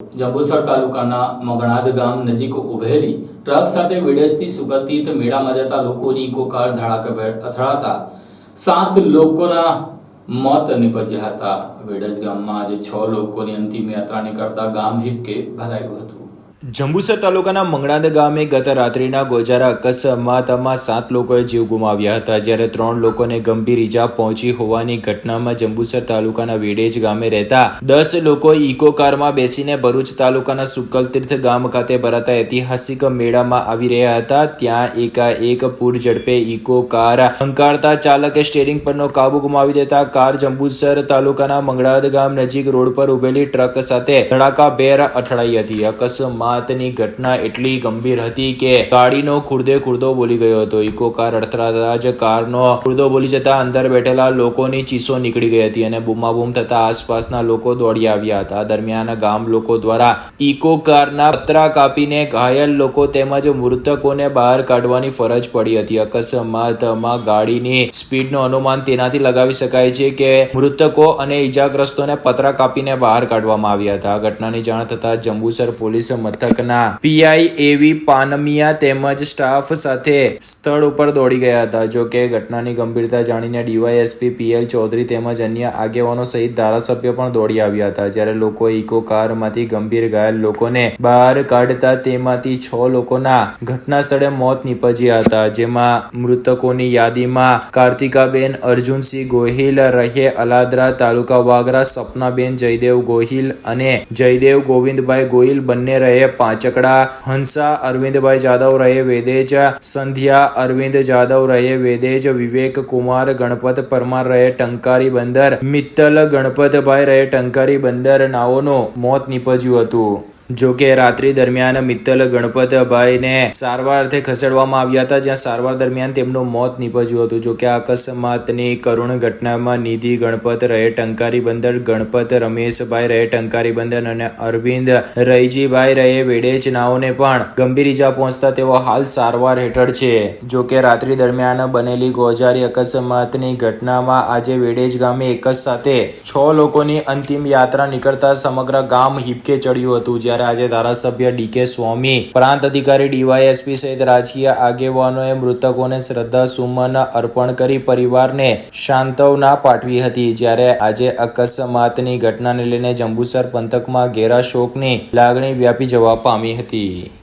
જંબુસર તાલુકાના મગણાદ ગામ નજીક ઉભેલી ટ્રક સાથે વિદેશથી સુગંધિત મેળામાં જતા લોકોની ઇકોકાર ધડાકેભેર અથડાતા સાત લોકોના મોત નિપજ્યા હતા. વેડજ ગામમાં આજે છ લોકોની અંતિમ યાત્રા નીકળતા ગામ હિપકે ભરાયું હતું. જંબુસર તાલુકાના મંગળાદ ગામે ગત રાત્રિના ગોજારા અકસ્માતમાં સાત લોકોએ જીવ ગુમાવ્યા હતા. જ્યારે ત્રણ લોકોને ગંભીર ઈજા પહોંચી હોવાની ઘટનામાં જંબુસર તાલુકાના વેડેજ ગામે રહેતા દસ લોકો ઇકો કારમાં બેસીને ભરૂચ તાલુકાના સુકલતીર્થ ગામ ખાતે ભરાતા ઐતિહાસિક મેળામાં આવી રહ્યા હતા. ત્યાં એકાએક પૂર ઝડપે ઇકો કાર હંકારતા ચાલકે સ્ટેરિંગ પરનો કાબુ ગુમાવી દેતા કાર જંબુસર તાલુકાના મંગળાદ ગામ નજીક રોડ પર ઉભેલી ટ્રક સાથે ધડાકાભેર અથડાઈ હતી. અકસ્માતની ઘટના એટલી ગંભીર હતી કે ગાડીનો ખુરદે ખુરદો બોલી ગયો હતો. ઇકો કાર અડથરાતા જ કારનો ખુરદો બોલી જતા અંદર બેઠેલા લોકોની ચીસો નીકળી ગઈ હતી અને બૂમાબૂમ થતા આસપાસના લોકો દોડી આવ્યા હતા. દરમિયાન ગામ લોકો દ્વારા ઇકો કારના પતરા કાપીને ઘાયલ લોકો તેમજ મૃતકોને બહાર કાઢવાની ફરજ પડી હતી. અકસ્માતમાં ગાડીની સ્પીડનો અનુમાન તેનાથી લગાવી શકાય છે કે મૃતકો અને ઈજાગ્રસ્તોને પતરા કાપીને બહાર કાઢવામાં આવ્યા હતા. ઘટનાની જાણ થતા જંબુસર પોલીસ મથકના પીઆઈ એવી પાનમિયા તેમજ સ્ટાફ સાથે સ્થળ ઉપર દોડી ગયા હતા. જો કે ઘટનાની ગંભીરતા જાણીને ડીવાયએસપી પીએલ ચૌધરી તેમજ અન્ય આગેવાનો સહિત ધારાસભ્ય પણ દોડી આવ્યા હતા. જ્યારે લોકો ઇકો કારમાંથી ગંભીર ઘાયલ લોકોને બહાર કાઢતા તેમાંથી છ લોકોના ઘટના સ્થળે મોત નીપજ્યા હતા. જેમાં મૃતકોની યાદીમાં કાર્તિકાબેન, અર્જુનસિંહ ગોહિલ રહે અલાદરા તાલુકા વાગરા, સપનાબેન, જયદેવ ગોહિલ અને જયદેવ ગોવિંદભાઈ ગોહિલ બંને રહે પાંચકડા હંસા અરવિંદભાઈ જાદવ રહે વેદેજ સંધ્યા અરવિંદ જાદવ રહે વેદેજ વિવેક કુમાર ગણપત પરમાર રહે ટંકારી બંદર મિત્તલ ગણપતભાઈ રહે ટંકારી બંદર નાઓનો મોત નીપજ્યું હતું જો કે રાત્રિ દરમિયાન મિત્તલ ગણપતભાઈને સારવાર અર્થે ખસેડવામાં આવ્યા હતા, જ્યાં સારવાર દરમિયાન તેમનું મોત નીપજ્યું હતું. જો કે આ અકસ્માતની કરુણ ઘટનામાં નિધિ ગણપત રહે ટંકારી બંદર, ગણપત રમેશભાઈ રહે ટંકારી બંદર અને અરવિંદ રૈજીભાઈ રહે વેડેચનાઓને પણ ગંભીર ઈજા પહોંચતા તેઓ હાલ સારવાર હેઠળ છે. જો કે રાત્રિ દરમિયાન બનેલી ગોજારી અકસ્માતની ઘટનામાં આજે વેડેજ ગામે એક જ સાથે છ લોકોની અંતિમ યાત્રા નીકળતા સમગ્ર ગામ હિપકે ચડ્યું હતું જ્યારે આજે ધારાસભ્ય ડીકે સ્વામી, પ્રાંત અધિકારી ડીવાયએસપી સહિત રાજકીય આગેવાનોએ મૃતકોને શ્રદ્ધા સુમન અર્પણ કરી પરિવારને સાંત્વના પાઠવી હતી. જ્યારે આજે અકસ્માતની ઘટનાને લઈને જંબુસર પંથકમાં ઘેરા શોકની લાગણી વ્યાપી જવા પામી હતી.